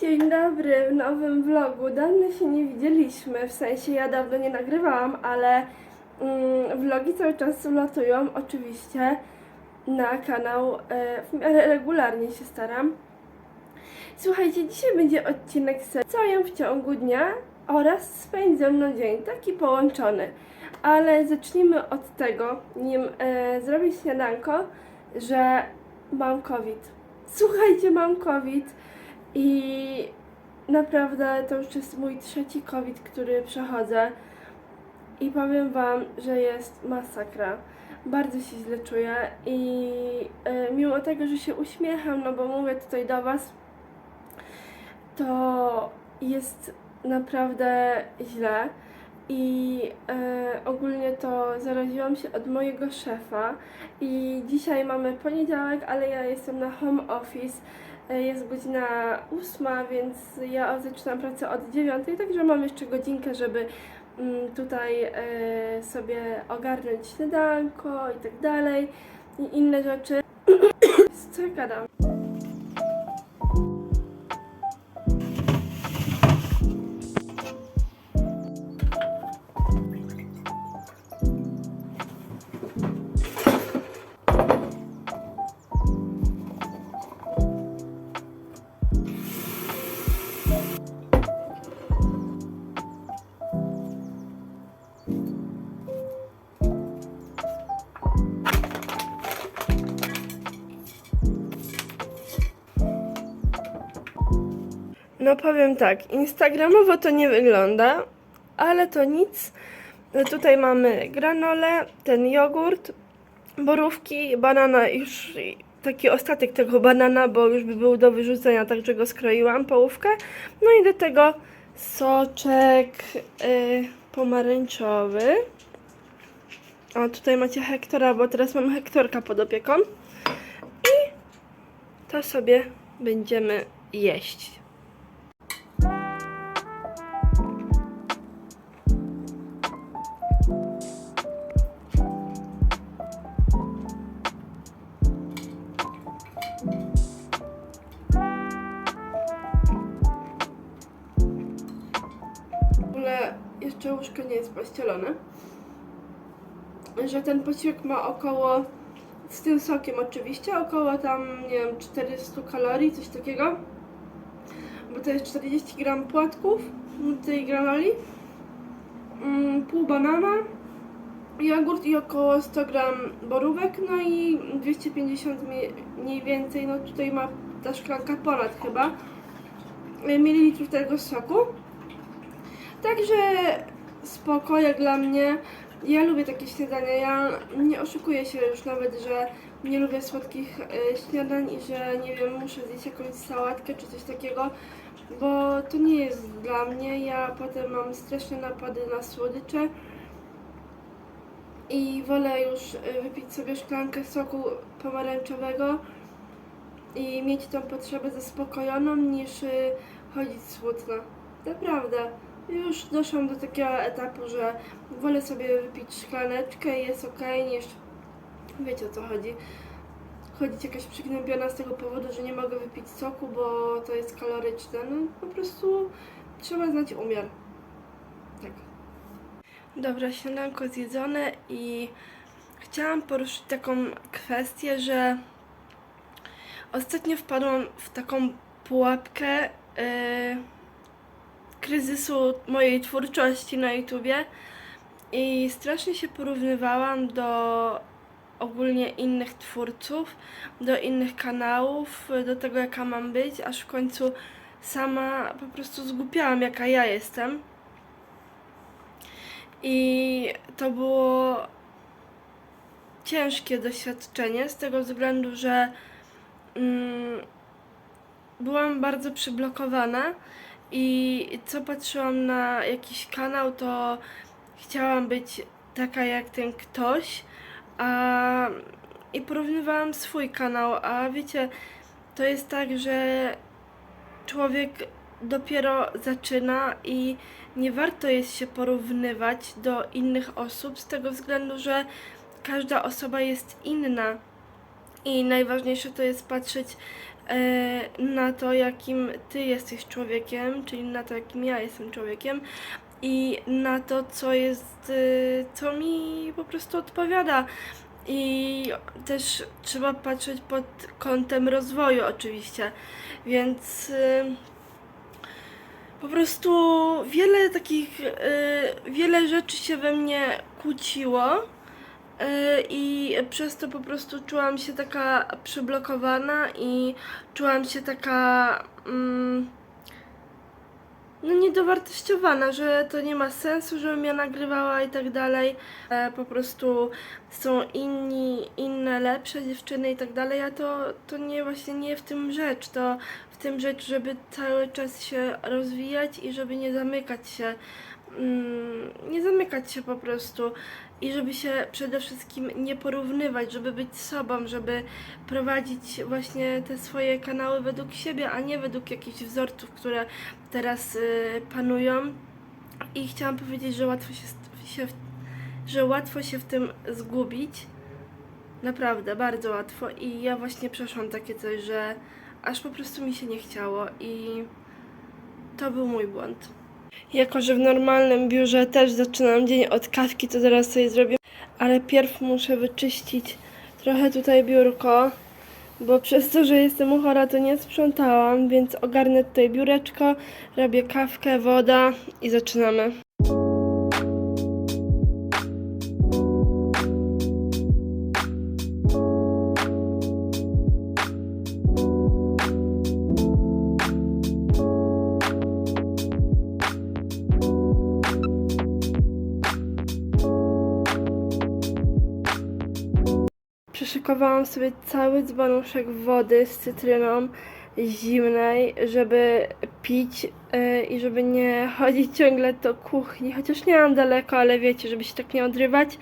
Dzień dobry w nowym vlogu. Dawno się nie widzieliśmy, w sensie ja dawno nie nagrywałam, ale mm, vlogi cały czas wlatują oczywiście na kanał. E, w miarę regularnie się staram. Słuchajcie, dzisiaj będzie odcinek z co jem w ciągu dnia oraz spędź ze mną dzień, taki połączony. Ale zacznijmy od tego, nim e, zrobię śniadanko, że mam COVID. Słuchajcie, mam COVID i naprawdę to już jest mój trzeci COVID, który przechodzę i powiem Wam, że jest masakra. Bardzo się źle czuję i e, mimo tego, że się uśmiecham, no bo mówię tutaj do Was, to jest naprawdę źle. I e, ogólnie to zaraziłam się od mojego szefa i dzisiaj mamy poniedziałek, ale ja jestem na home office. E, Jest godzina ósma, więc ja zaczynam pracę od dziewiątej, także mam jeszcze godzinkę, żeby mm, tutaj e, sobie ogarnąć śniadanko i tak dalej i inne rzeczy. Co ja gadam? No powiem tak, instagramowo to nie wygląda, ale to nic. Tutaj mamy granole, ten jogurt, borówki, banana już taki ostatek tego banana, bo już by był do wyrzucenia, także go skroiłam połówkę. No i do tego soczek y, pomarańczowy. O, tutaj macie Hektora, bo teraz mam Hektorka pod opieką. I to sobie będziemy jeść. Pościelone. Że ten posiłek ma około, z tym sokiem oczywiście, około tam, nie wiem, 400 kalorii, coś takiego. Bo to jest 40 gram płatków tej granoli, mm, pół banana, jogurt i około 100 gram borówek, no i 250 mi- mniej więcej, no tutaj ma ta szklanka ponad chyba, mililitrów tego soku. Także spoko jak dla mnie. Ja lubię takie śniadania. Ja nie oszukuję się już nawet, że nie lubię słodkich e, śniadań i że nie wiem, muszę zjeść jakąś sałatkę czy coś takiego, bo to nie jest dla mnie. Ja potem mam straszne napady na słodycze i wolę już e, wypić sobie szklankę soku pomarańczowego i mieć tą potrzebę zaspokojoną niż e, chodzić smutna. Naprawdę. Już doszłam do takiego etapu, że wolę sobie wypić szklaneczkę i jest ok, niż wiecie o co chodzi. Chodzić jakaś przygnębiona z tego powodu, że nie mogę wypić soku, bo to jest kaloryczne. No po prostu trzeba znać umiar. Tak. Dobra, śniadanko zjedzone i chciałam poruszyć taką kwestię, że ostatnio wpadłam w taką pułapkę. Yy, kryzysu mojej twórczości na YouTubie i strasznie się porównywałam do ogólnie innych twórców, do innych kanałów, do tego jaka mam być, aż w końcu sama po prostu zgłupiałam jaka ja jestem. I to było ciężkie doświadczenie z tego względu, że mm, byłam bardzo przyblokowana i co patrzyłam na jakiś kanał, to chciałam być taka jak ten ktoś, a i porównywałam swój kanał, a wiecie, to jest tak, że człowiek dopiero zaczyna i nie warto jest się porównywać do innych osób z tego względu, że każda osoba jest inna. I najważniejsze to jest patrzeć na to, jakim ty jesteś człowiekiem, czyli na to, jakim ja jestem człowiekiem i na to, co jest, y, co mi po prostu odpowiada. I też trzeba patrzeć pod kątem rozwoju, oczywiście. Więc y, po prostu wiele takich, y, wiele rzeczy się we mnie kłóciło. Y, I przez to po prostu czułam się taka przyblokowana i czułam się taka. Mm, no niedowartościowana, że to nie ma sensu, żebym ja nagrywała i tak dalej. E, po prostu są inni, inne, lepsze dziewczyny i tak dalej, a to, to nie właśnie nie w tym rzecz, to w tym rzecz, żeby cały czas się rozwijać i żeby nie zamykać się, mm, nie zamykać się po prostu i żeby się przede wszystkim nie porównywać, żeby być sobą, żeby prowadzić właśnie te swoje kanały według siebie, a nie według jakichś wzorców, które teraz y, panują. I chciałam powiedzieć, że łatwo się, się że łatwo się w tym zgubić. Naprawdę, bardzo łatwo. I ja właśnie przeszłam takie coś, że aż po prostu mi się nie chciało i to był mój błąd. Jako, że w normalnym biurze też zaczynam dzień od kawki, to zaraz sobie zrobię. Ale pierw muszę wyczyścić trochę tutaj biurko, bo przez to, że jestem chora, to nie sprzątałam, więc ogarnę tutaj biureczko, robię kawkę, woda i zaczynamy. Przyszykowałam sobie cały dzbanuszek wody z cytryną zimnej, żeby pić yy, i żeby nie chodzić ciągle do kuchni. Chociaż nie mam daleko, ale wiecie, żeby się tak nie odrywać,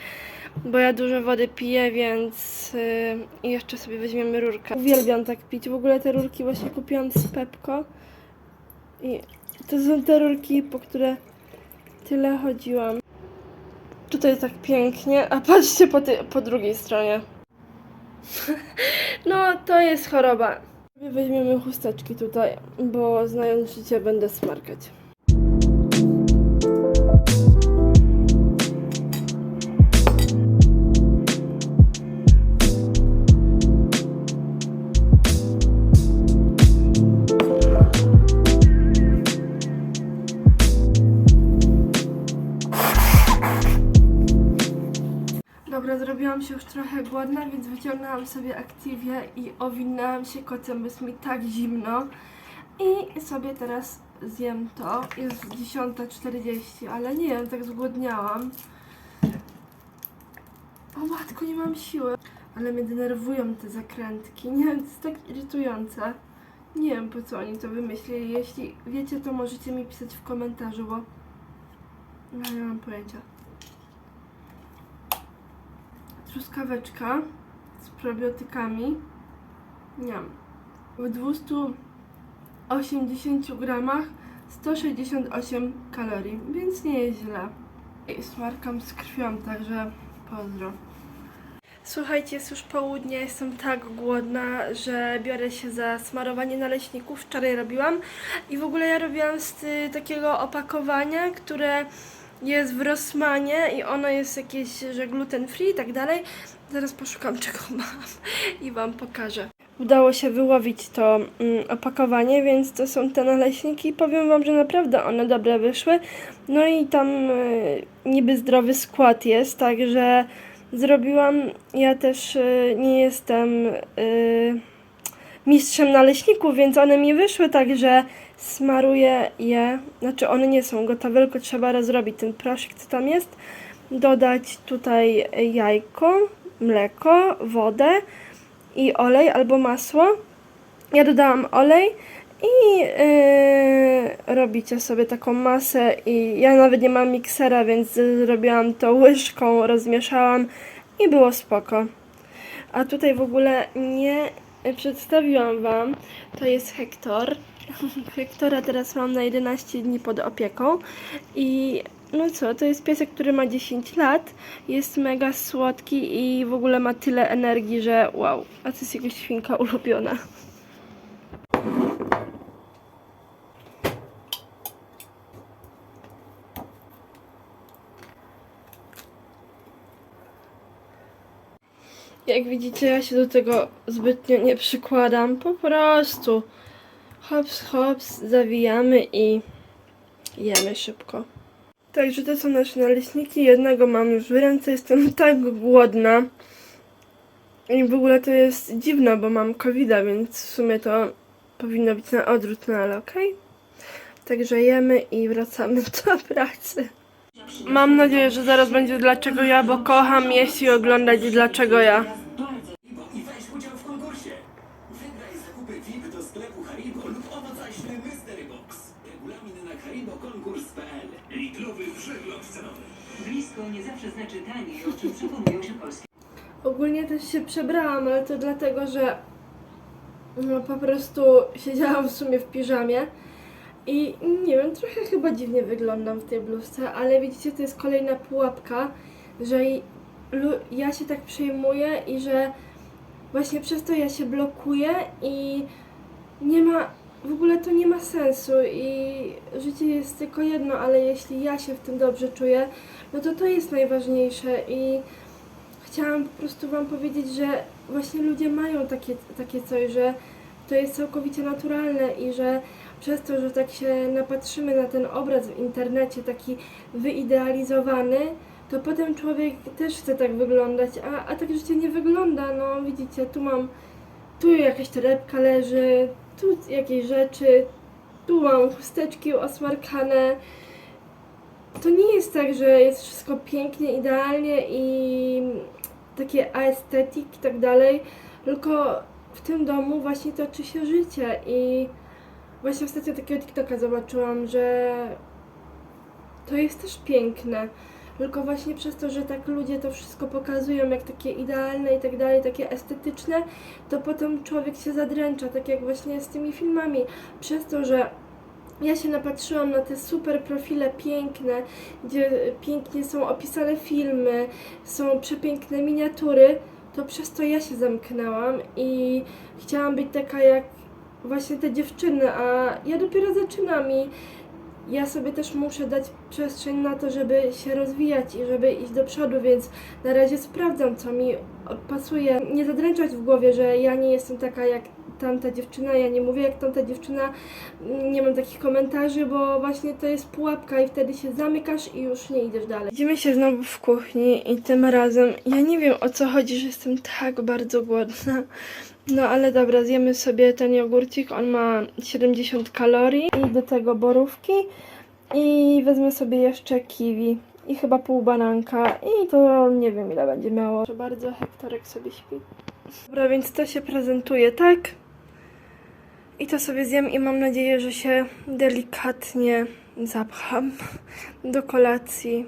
bo ja dużo wody piję, więc yy, jeszcze sobie weźmiemy rurkę. Uwielbiam tak pić. W ogóle te rurki właśnie kupiłam z Pepko. I to są te rurki, po które tyle chodziłam. Tutaj tak pięknie, a patrzcie po, po drugiej stronie. No, to jest choroba. Weźmiemy chusteczki tutaj, bo znając życie będę smarkać. Zrobiłam się już trochę głodna, więc wyciągnęłam sobie aktywię i owinęłam się kocem, bo jest mi tak zimno. I sobie teraz zjem to. Jest 10.40, ale nie wiem, tak zgłodniałam. O matko, nie mam siły. Ale mnie denerwują te zakrętki. Nie wiem, to jest tak irytujące. Nie wiem, po co oni to wymyślili. Jeśli wiecie, to możecie mi pisać w komentarzu, bo... No, nie mam pojęcia truskaweczka z probiotykami. Nie W 280 gramach 168 kalorii, więc nie jest źle. I smarkam z krwią, także pozdro. Słuchajcie, jest już południe, jestem tak głodna, że biorę się za smarowanie naleśników. Wczoraj robiłam i w ogóle ja robiłam z y, takiego opakowania, które jest w Rossmanie i ono jest jakieś, że gluten free i tak dalej. Zaraz poszukam czego mam i Wam pokażę. Udało się wyłowić to mm, opakowanie, więc to są te naleśniki. Powiem Wam, że naprawdę one dobre wyszły. No i tam y, niby zdrowy skład jest, także zrobiłam. Ja też y, nie jestem y, mistrzem naleśników, więc one mi wyszły, także smaruję je. Znaczy one nie są gotowe, tylko trzeba rozrobić ten proszek, co tam jest. Dodać tutaj jajko, mleko, wodę i olej albo masło. Ja dodałam olej i yy, robicie sobie taką masę i ja nawet nie mam miksera, więc zrobiłam to łyżką, rozmieszałam i było spoko. A tutaj w ogóle nie przedstawiłam Wam, to jest Hektor. Hektora teraz mam na 11 dni pod opieką i no co, to jest piesek, który ma 10 lat, jest mega słodki i w ogóle ma tyle energii, że wow, a to jest jego świnka ulubiona. Jak widzicie, ja się do tego zbytnio nie przykładam. Po prostu hops, hops, zawijamy i jemy szybko. Także to są nasze naleśniki. Jednego mam już w ręce. Jestem tak głodna. I w ogóle to jest dziwne, bo mam covid więc w sumie to powinno być na odwrót, no ale okej. Także jemy i wracamy do pracy. Mam nadzieję, że zaraz będzie dlaczego ja, bo kocham jeść i oglądać dlaczego ja. Sklepu Haribo lub owocaśny Mystery Box. Regulaminy na haribokonkurs.pl Lidlowy przegląd cenowy. Blisko nie zawsze znaczy taniej, o czym przekonują się polskie Ogólnie też się przebrałam, ale to dlatego, że no, po prostu siedziałam w sumie w piżamie i nie wiem, trochę chyba dziwnie wyglądam w tej bluzce, ale widzicie, to jest kolejna pułapka, że ja się tak przejmuję i że właśnie przez to ja się blokuję i nie ma, w ogóle to nie ma sensu i życie jest tylko jedno, ale jeśli ja się w tym dobrze czuję, no to to jest najważniejsze i chciałam po prostu Wam powiedzieć, że właśnie ludzie mają takie, takie coś, że to jest całkowicie naturalne i że przez to, że tak się napatrzymy na ten obraz w internecie, taki wyidealizowany, to potem człowiek też chce tak wyglądać, a, a tak życie nie wygląda. No widzicie, tu mam, tu jakaś torebka leży, tu jakieś rzeczy, tu mam chusteczki osmarkane, to nie jest tak, że jest wszystko pięknie, idealnie i takie aesthetic i tak dalej, tylko w tym domu właśnie toczy się życie i właśnie ostatnio takiego TikToka zobaczyłam, że to jest też piękne. Tylko właśnie przez to, że tak ludzie to wszystko pokazują jak takie idealne i tak dalej, takie estetyczne, to potem człowiek się zadręcza, tak jak właśnie z tymi filmami. Przez to, że ja się napatrzyłam na te super profile piękne, gdzie pięknie są opisane filmy, są przepiękne miniatury, to przez to ja się zamknęłam i chciałam być taka jak właśnie te dziewczyny, a ja dopiero zaczynam i ja sobie też muszę dać przestrzeń na to, żeby się rozwijać i żeby iść do przodu, więc na razie sprawdzam, co mi pasuje. Nie zadręczać w głowie, że ja nie jestem taka jak tamta dziewczyna, ja nie mówię jak tamta dziewczyna, nie mam takich komentarzy, bo właśnie to jest pułapka i wtedy się zamykasz i już nie idziesz dalej. Widzimy się znowu w kuchni i tym razem ja nie wiem o co chodzi, że jestem tak bardzo głodna. No ale dobra, zjemy sobie ten jogurcik, on ma 70 kalorii i do tego borówki i wezmę sobie jeszcze kiwi i chyba pół bananka i to nie wiem ile będzie miało. Proszę bardzo, Hektorek sobie śpi. Dobra, więc to się prezentuje tak. I to sobie zjem i mam nadzieję, że się delikatnie zapcham do kolacji.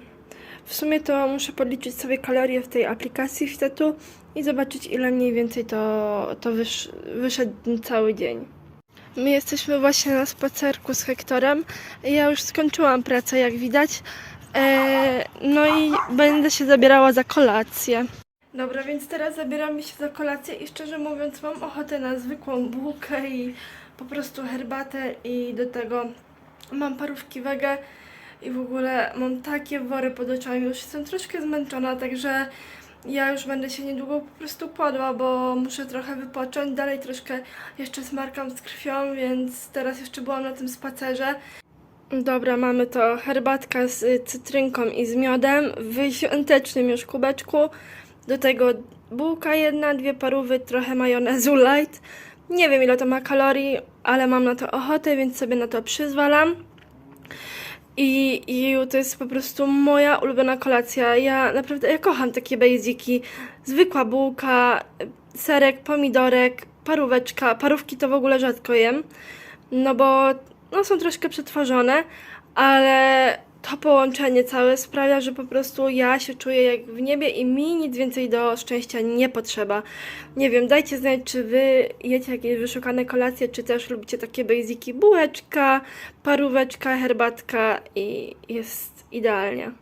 W sumie to muszę podliczyć sobie kalorie w tej aplikacji Fitetu i zobaczyć ile mniej więcej to, to wysz, wyszedł cały dzień. My jesteśmy właśnie na spacerku z Hektorem. Ja już skończyłam pracę, jak widać. E, no i będę się zabierała za kolację. Dobra, więc teraz zabieramy się za kolację i szczerze mówiąc mam ochotę na zwykłą bułkę i po prostu herbatę i do tego mam parówki wege i w ogóle mam takie wory pod oczami, już jestem troszkę zmęczona, także ja już będę się niedługo po prostu kładła, bo muszę trochę wypocząć, dalej troszkę jeszcze smarkam z krwią, więc teraz jeszcze byłam na tym spacerze. Dobra, mamy to herbatka z cytrynką i z miodem w świątecznym już kubeczku. Do tego bułka jedna, dwie parówy, trochę majonezu light. Nie wiem ile to ma kalorii, ale mam na to ochotę, więc sobie na to przyzwalam. I, I to jest po prostu moja ulubiona kolacja. Ja naprawdę ja kocham takie basiki. Zwykła bułka, serek, pomidorek, paróweczka. Parówki to w ogóle rzadko jem, no bo no, są troszkę przetworzone, ale to połączenie całe sprawia, że po prostu ja się czuję jak w niebie i mi nic więcej do szczęścia nie potrzeba. Nie wiem, dajcie znać, czy wy jecie jakieś wyszukane kolacje, czy też lubicie takie basiki. Bułeczka, paróweczka, herbatka i jest idealnie.